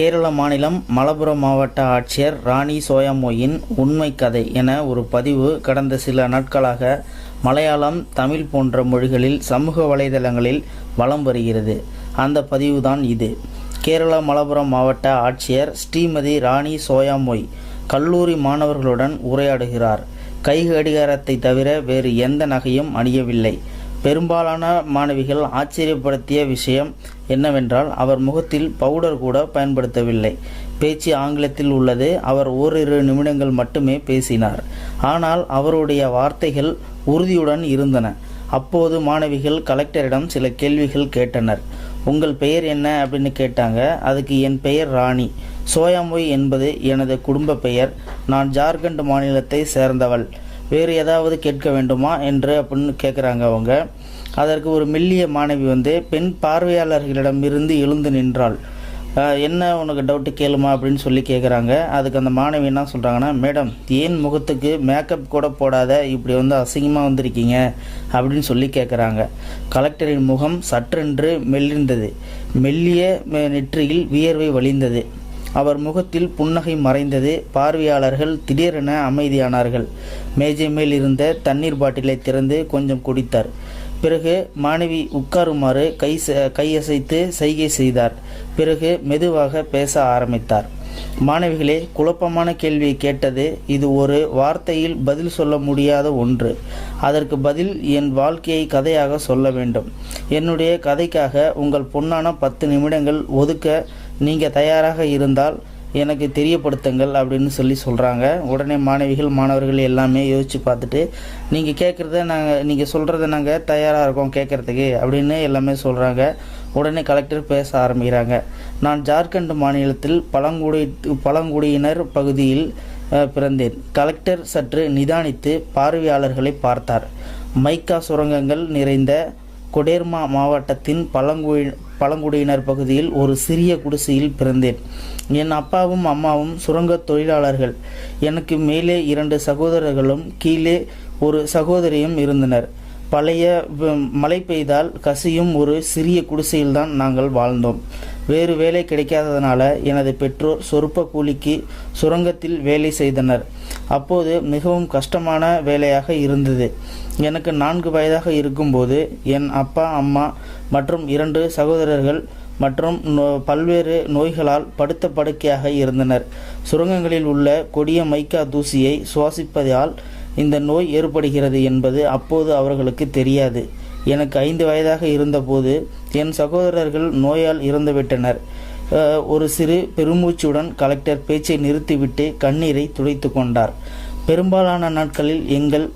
கேரள மாநிலம் மலப்புரம் மாவட்ட ஆட்சியர் ராணி சோயாமோயின் உண்மை கதை என ஒரு பதிவு கடந்த சில நாட்களாக மலையாளம் தமிழ் போன்ற மொழிகளில் சமூக வலைதளங்களில் வலம் வருகிறது. அந்த பதிவுதான் இது. கேரள மலப்புரம் மாவட்ட ஆட்சியர் ஸ்ரீமதி ராணி சோயாமொய் கல்லூரி மாணவர்களுடன் உரையாடுகிறார். கை கடிகாரத்தை தவிர வேறு எந்த நகையும் அணியவில்லை. பெரும்பாலான மாணவிகள் ஆச்சரியப்படுத்திய விஷயம் என்னவென்றால் அவர் முகத்தில் பவுடர் கூட பயன்படுத்தவில்லை. பேச்சு ஆங்கிலத்தில் உள்ளது. அவர் ஓரிரு நிமிடங்கள் மட்டுமே பேசினார். ஆனால் அவருடைய வார்த்தைகள் உறுதியுடன் இருந்தன. அப்போது மாணவிகள் கலெக்டரிடம் சில கேள்விகள் கேட்டனர். உங்கள் பெயர் என்ன? அப்படின்னு கேட்டாங்க. அதுக்கு என் பெயர் ராணி. சோயாமொய் என்பது எனது குடும்ப பெயர். நான் ஜார்க்கண்ட் மாநிலத்தை சேர்ந்தவள். வேறு ஏதாவது கேட்க வேண்டுமா என்று அப்படின்னு கேட்குறாங்க அவங்க. அதற்கு ஒரு மெல்லிய மாணவி வந்து பெண் பார்வையாளர்களிடம் இருந்து எழுந்து நின்றாள். என்ன உனக்கு டவுட்டு கேளுமா? அப்படின்னு சொல்லி கேட்குறாங்க அதுக்கு அந்த மாணவி என்ன சொல்கிறாங்கன்னா மேடம் ஏன் முகத்துக்கு மேக்கப் கூட போடாத இப்படி வந்து அசிங்கமாக வந்திருக்கீங்க? அப்படின்னு சொல்லி கேட்குறாங்க கலெக்டரின் முகம் சற்றென்று மெல்லிருந்தது மெல்லிய நெற்றியில் வியர்வை வழிந்தது. அவர் முகத்தில் புன்னகை மறைந்தது. பார்வையாளர்கள் திடீரென அமைதியானார்கள். மேஜை மேல் இருந்த தண்ணீர் பாட்டிலை திறந்து கொஞ்சம் குடித்தார். பிறகு மாணவி உட்காருமாறு கை கையசைத்து சைகை செய்தார். பிறகு மெதுவாக பேச ஆரம்பித்தார். மாணவிகளே குழப்பமான கேள்வியை கேட்டது இது ஒரு வார்த்தையில் பதில் சொல்ல முடியாத ஒன்று. அதற்கு பதில் என் வாழ்க்கையை கதையாக சொல்ல வேண்டும். என்னுடைய கதைக்காக உங்கள் பொன்னான பத்து நிமிடங்கள் ஒதுக்க நீங்கள் தயாராக இருந்தால் எனக்கு தெரியப்படுத்துங்கள் அப்படின்னு சொல்லி சொல்கிறாங்க உடனே மாணவிகள் மாணவர்கள் எல்லாமே யோசித்து பார்த்துட்டு நீங்கள் கேட்குறத நாங்கள் நீங்கள் சொல்கிறத நாங்கள் தயாராக இருக்கோம் கேட்குறதுக்கு அப்படின்னு எல்லாமே சொல்கிறாங்க உடனே கலெக்டர் பேச ஆரம்பிக்கிறாங்க. நான் ஜார்க்கண்ட் மாநிலத்தில் பழங்குடி பழங்குடியினர் பகுதியில் பிறந்தேன். கலெக்டர் சற்று நிதானித்து பார்வையாளர்களை பார்த்தார். மைக்கா சுரங்கங்கள் நிறைந்த கொடேர்மா மாவட்டத்தின் பழங்குடி பழங்குடியினர் பகுதியில் ஒரு சிறிய குடிசையில் பிறந்தேன். என் அப்பாவும் அம்மாவும் சுரங்கத் தொழிலாளர்கள். எனக்கு மேலே இரண்டு சகோதரர்களும் கீழே ஒரு சகோதரியும் இருந்தனர். பழைய மழை பெய்தால் கசியும் ஒரு சிறிய குடிசையில்தான் நாங்கள் வாழ்ந்தோம். வேறு வேலை கிடைக்காததனால எனது பெற்றோர் சொற்ப கூலிக்கு சுரங்கத்தில் வேலை செய்தனர். அப்போது மிகவும் கஷ்டமான வேலையாக இருந்தது. எனக்கு நான்கு வயதாக இருக்கும்போது என் அப்பா அம்மா மற்றும் இரண்டு சகோதரர்கள் மற்றும் நோ- பல்வேறு நோய்களால் படுத்த படுக்கையாக இருந்தனர். சுரங்கங்களில் உள்ள கொடிய மைக்கா தூசியை சுவாசிப்பதால் இந்த நோய் ஏற்படுகிறது என்பது அப்போது அவர்களுக்கு தெரியாது. எனக்கு ஐந்து வயதாக இருந்தபோது என் சகோதரர்கள் நோயால் இறந்துவிட்டனர். ஒரு சிறு பெருமூச்சுடன் கலெக்டர் பேச்சை நிறுத்திவிட்டு கண்ணீரை துடைத்து கொண்டார். பெரும்பாலான நாட்களில் எங்கள்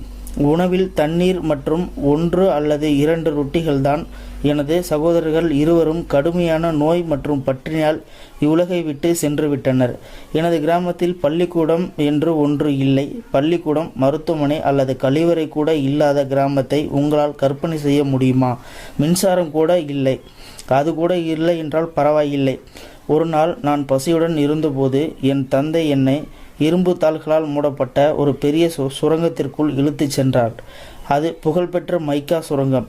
உணவில் தண்ணீர் மற்றும் ஒன்று அல்லது இரண்டு ரொட்டிகள்தான் எனது சகோதரர்கள் இருவரும் கடுமையான நோய் மற்றும் பற்றினால் இவ்வுலகை விட்டு சென்று விட்டனர் எனது கிராமத்தில் பள்ளிக்கூடம் என்று ஒன்று இல்லை. பள்ளிக்கூடம் மருத்துவமனை அல்லது கழிவறை கூட இல்லாத கிராமத்தை உங்களால் கற்பனை செய்ய முடியுமா? மின்சாரம் கூட இல்லை. அது கூட இல்லை என்றால் பரவாயில்லை. ஒரு நாள் நான் பசியுடன் இருந்தபோது என் தந்தை என்னை இரும்பு தாள்களால் மூடப்பட்ட ஒரு பெரிய சு சுரங்கத்திற்குள் இழுத்துச் சென்றார். அது புகழ்பெற்ற மைக்கா சுரங்கம்.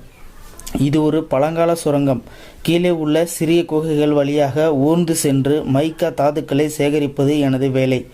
இது ஒரு பழங்கால சுரங்கம். கீழே உள்ள சிறிய குகைகள் வழியாக ஊர்ந்து சென்று மைக்கா தாதுக்களை சேகரிப்பது எனது வேலை.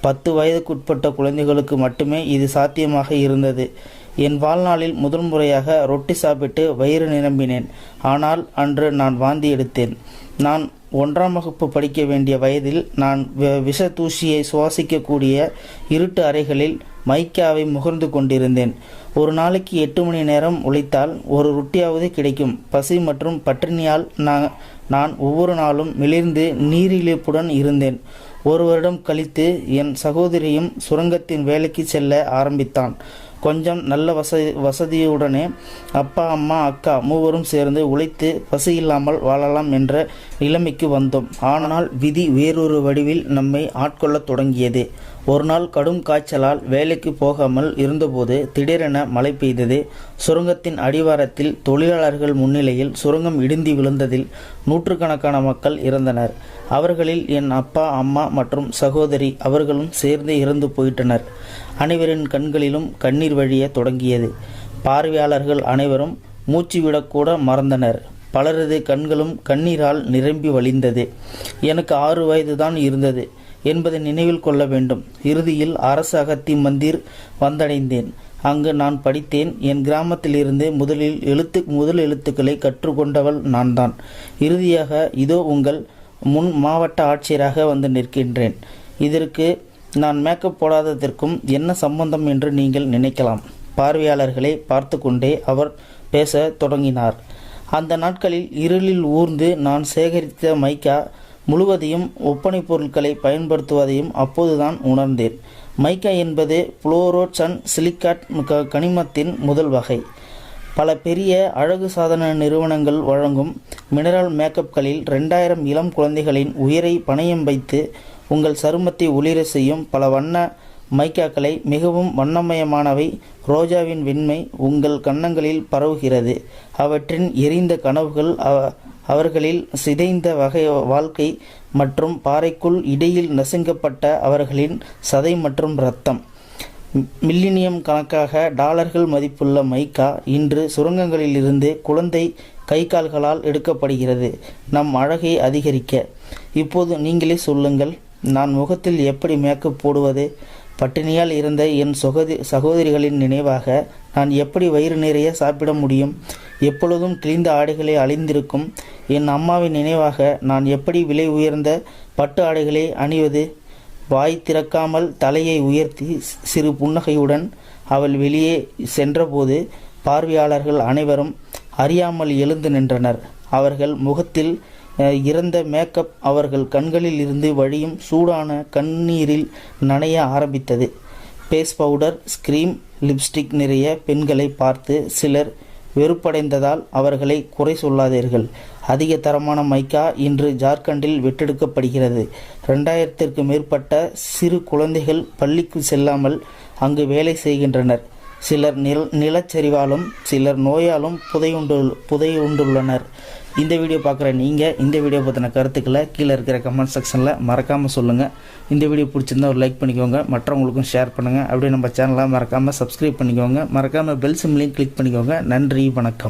பத்து வயதுக்குட்பட்ட குழந்தைகளுக்கு மட்டுமே இது சாத்தியமாக இருந்தது. என் வாழ்நாளில் முதல் முறையாக ரொட்டி சாப்பிட்டு வயிறு நிரம்பினேன். ஆனால் அன்று நான் வாந்தி எடுத்தேன். நான் ஒன்றாம் வகுப்பு படிக்க வேண்டிய வயதில் நான் விஷ தூசியை சுவாசிக்கக்கூடிய இருட்டு அறைகளில் மைக்காவை முகர்ந்து கொண்டிருந்தேன். ஒரு நாளைக்கு எட்டு மணி நேரம் உழைத்தால் ஒரு ரொட்டியாவது கிடைக்கும். பசி மற்றும் பட்டினியால் நான் நான் ஒவ்வொரு நாளும் மிளிர்ந்து நீரிழிப்புடன் இருந்தேன். ஒரு வருடம் கழித்து என் சகோதரியும் சுரங்கத்தின் வேலைக்கு செல்ல ஆரம்பித்தான். கொஞ்சம் நல்ல வசதி வசதியுடனே அப்பா அம்மா அக்கா மூவரும் சேர்ந்து உழைத்து பசி இல்லாமல் வாழலாம் என்ற நிலைமைக்கு வந்தோம். ஆனால் விதி வேறொரு வடிவில் நம்மை ஆட்கொள்ளத் தொடங்கியது. ஒரு நாள் கடும் காய்ச்சலால் வேலைக்கு போகாமல் இருந்தபோது திடீரென மழை பெய்தது. சுரங்கத்தின் அடிவாரத்தில் தொழிலாளர்கள் முன்னிலையில் சுரங்கம் இடிந்து விழுந்ததில் நூற்றுக்கணக்கான மக்கள் இறந்தனர். அவர்களில் என் அப்பா அம்மா மற்றும் சகோதரி அவர்களும் சேர்ந்து இறந்து போயிட்டனர். அனைவரின் கண்களிலும் கண்ணீர் வழிய தொடங்கியது. பார்வையாளர்கள் அனைவரும் மூச்சு விடக்கூட மறந்தனர். பலரது கண்களும் கண்ணீரால் நிரம்பி வழிந்தது. எனக்கு ஆறு வயதுதான் இருந்தது என்பதை நினைவில் கொள்ள வேண்டும். இறுதியில் அரசு அகத்தி மந்திர் வந்தடைந்தேன். அங்கு நான் படித்தேன். என் கிராமத்திலிருந்து முதலில் எழுத்து முதல் எழுத்துக்களை கற்றுக்கொண்டவள் நான் தான் இறுதியாக இதோ உங்கள் முன் மாவட்ட ஆட்சியராக வந்து நிற்கின்றேன். இதற்கு நான் மேக்கப் போடாததற்கும் என்ன சம்பந்தம் என்று நீங்கள் நினைக்கலாம். பார்வையாளர்களை பார்த்து கொண்டே அவர் பேச தொடங்கினார். அந்த நாட்களில் இருளில் ஊர்ந்து நான் சேகரித்த மைக்கா முழுவதையும் ஒப்பனை பொருட்களை பயன்படுத்துவதையும் அப்போதுதான் உணர்ந்தேன். மைக்கா என்பது புளோரோசன் சிலிக்காட் கனிமத்தின் முதல் வகை. பல பெரிய அழகு சாதன நிறுவனங்கள் வழங்கும் மினரல் மேக்கப்களில் ரெண்டாயிரம் இளம் குழந்தைகளின் உயிரை பணயம் வைத்து உங்கள் சருமத்தை ஒளிர செய்யும் பல வண்ண மைக்காக்களை மிகவும் வண்ணமயமானவை. ரோஜாவின் வெண்மை உங்கள் கன்னங்களில் பரவுகிறது. அவற்றின் எரிந்த கனவுகள் அவ- அவர்களில் சிதைந்த வகை வாழ்க்கை மற்றும் பாறைக்குள் இடையில் நசுங்கப்பட்ட அவர்களின் சதை மற்றும் இரத்தம். மில்லினியம் கணக்காக டாலர்கள் மதிப்புள்ள மைக்கா இன்று சுரங்கங்களிலிருந்து குழந்தை கை கால்களால் எடுக்கப்படுகிறது. நம் அழகை அதிகரிக்க. இப்போது நீங்களே சொல்லுங்கள். நான் முகத்தில் எப்படி மேக்கப் போடுவது? பட்டினியால் இருந்த என் சகோதரி சகோதரிகளின் நினைவாக நான் எப்படி வயிறு நிறைய சாப்பிட முடியும்? எப்பொழுதும் கிழிந்த ஆடைகளை அழிந்திருக்கும் என் அம்மாவின் நினைவாக நான் எப்படி விலை உயர்ந்த பட்டு ஆடைகளை அணிவது? வாய் திறக்காமல் தலையை உயர்த்தி சிறு புன்னகையுடன் அவள் வெளியே சென்றபோது பார்வையாளர்கள் அனைவரும் அறியாமல் எழுந்து நின்றனர். அவர்கள் முகத்தில் இறந்த மேக்கப் அவர்கள் கண்களில் இருந்து வழியும் சூடான கண்ணீரில் நனைய ஆரம்பித்தது. பேஸ் பவுடர் ஸ்கிரீம் லிப்ஸ்டிக் நிறைய பெண்களை பார்த்து சிலர் வெறுப்படைந்ததால் அவர்களை குறை சொல்லாதீர்கள். அதிக தரமான மைக்கா இன்று ஜார்க்கண்டில் வெட்டெடுக்கப்படுகிறது. ரெண்டாயிரத்திற்கு மேற்பட்ட சிறு குழந்தைகள் பள்ளிக்கு செல்லாமல் அங்கு வேலை செய்கின்றனர். சிலர் நில நிலச்சரிவாலும் சிலர் நோயாலும் புதையுண்டு புதையுண்டுள்ளனர். இந்த வீடியோ பார்க்குற நீங்கள் இந்த வீடியோ பற்றின கருத்துக்களை கீழே இருக்கிற கமெண்ட் செக்ஷனில் மறக்காமல் சொல்லுங்கள் இந்த வீடியோ பிடிச்சிருந்தா ஒரு லைக் பண்ணிக்கோங்க. மற்றவங்களுக்கும் ஷேர் பண்ணுங்கள் அப்படியே நம்ம சேனலை மறக்காமல் சப்ஸ்கிரைப் பண்ணிக்கோங்க. மறக்காமல் பெல் சிம்லையும் கிளிக் பண்ணிக்கோங்க. நன்றி வணக்கம்.